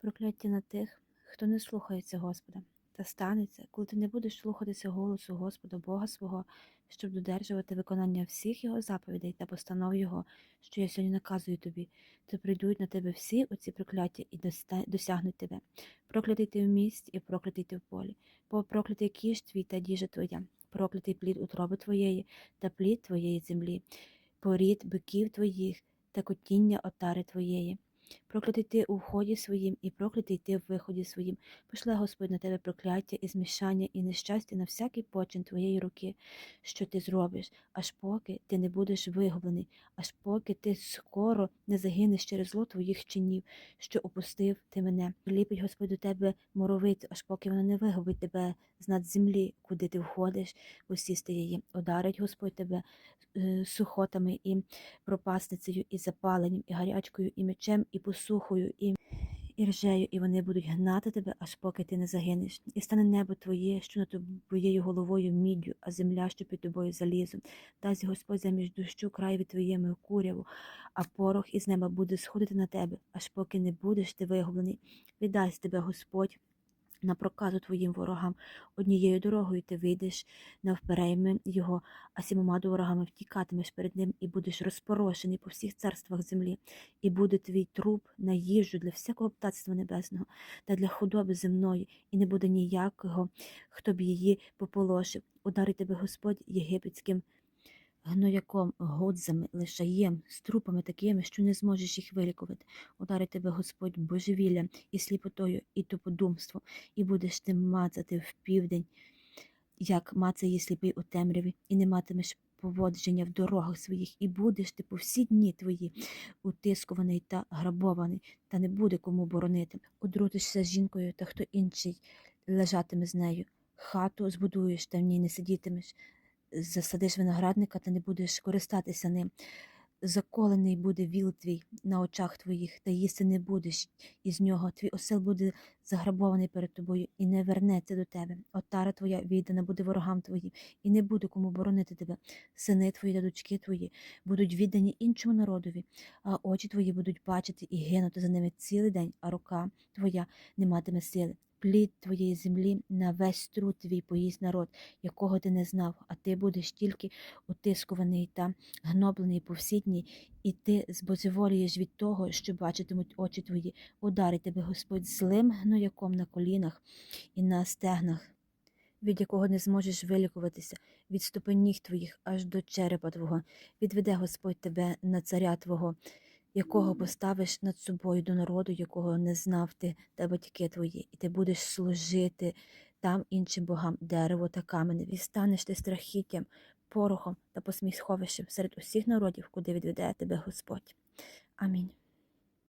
Прокляття на тих, хто не слухається Господа. Та станеться, коли ти не будеш слухатися голосу Господа Бога свого, щоб додержувати виконання всіх його заповідей та постанов Його, що я сьогодні наказую тобі, то прийдуть на тебе всі оці прокляття і досягнуть тебе. Проклятий ти в місті і проклятий ти в полі, бо проклятий кіш твій та діжа твоя, проклятий плід утроби твоєї та плід твоєї землі, порід биків твоїх та котіння отари твоєї. Проклятий ти у вході своїм, і проклятий ти в виході своїм. Пошле Господь на тебе прокляття і змішання, і нещастя на всякий почин твоєї руки, що ти зробиш, аж поки ти не будеш вигублений, аж поки ти скоро не загинеш через зло твоїх чинів, що опустив ти мене. Ліпить Господь до тебе моровицю, аж поки вона не вигубить тебе з над землі, куди ти входиш, усісти її. Ударить Господь тебе е, сухотами і пропасницею, і запаленням, і гарячкою, і мечем, і посухою, і, і ржею, і вони будуть гнати тебе, аж поки ти не загинеш. І стане небо твоє, що над твоєю головою міддю, а земля, що під тобою залізом. Дасть Господь заміж дощу краєві твоєму куряву, а порох із неба буде сходити на тебе, аж поки не будеш ти вигублений. Віддасть тебе Господь на проказу твоїм ворогам. Однією дорогою ти вийдеш навперейми його, а сімома ворогами втікатимеш перед ним і будеш розпорошений по всіх царствах землі, і буде твій труп на їжу для всякого птацтва небесного та для худоби земної, і не буде ніякого, хто б її пополошив. Ударить тебе Господь єгипетським гнояком, годзами, лишаєм, трупами такими, що не зможеш їх вилікувати. Ударить тебе Господь божевіллям і сліпотою, і туподумством, і будеш ти мацати в південь, як мацає сліпий у темряві, і не матимеш поводження в дорогах своїх, і будеш ти по всі дні твої утискуваний та грабований, та не буде кому боронити. Одрутишся з жінкою, та хто інший лежатиме з нею. Хату збудуєш, та в ній не сидітимеш засадиш виноградника та не будеш користатися ним. Заколений буде віл твій на очах твоїх, та їсти не будеш із нього. Твій осел буде заграбований перед тобою і не вернеться до тебе. Отара твоя віддана буде ворогам твоїм, і не буде кому боронити тебе. Сини твої та дочки твої будуть віддані іншому народові, а очі твої будуть бачити і гинути за ними цілий день, а рука твоя не матиме сили плід твоєї землі на весь труд твій поїсть народ, якого ти не знав, а ти будеш тільки утискуваний та гноблений по всі дні, і ти збожеволієш від того, що бачитимуть очі твої, ударить тебе Господь злим гнояком на колінах і на стегнах. Від якого не зможеш вилікуватися, від ступенів твоїх аж до черепа твого, відведе Господь тебе на царя Твого, якого поставиш над собою до народу, якого не знав ти та батьки твої, і ти будеш служити там іншим богам, дерево та каменеві. І станеш ти страхіттям, порохом та посміховищем серед усіх народів, куди відведе тебе Господь. Амінь.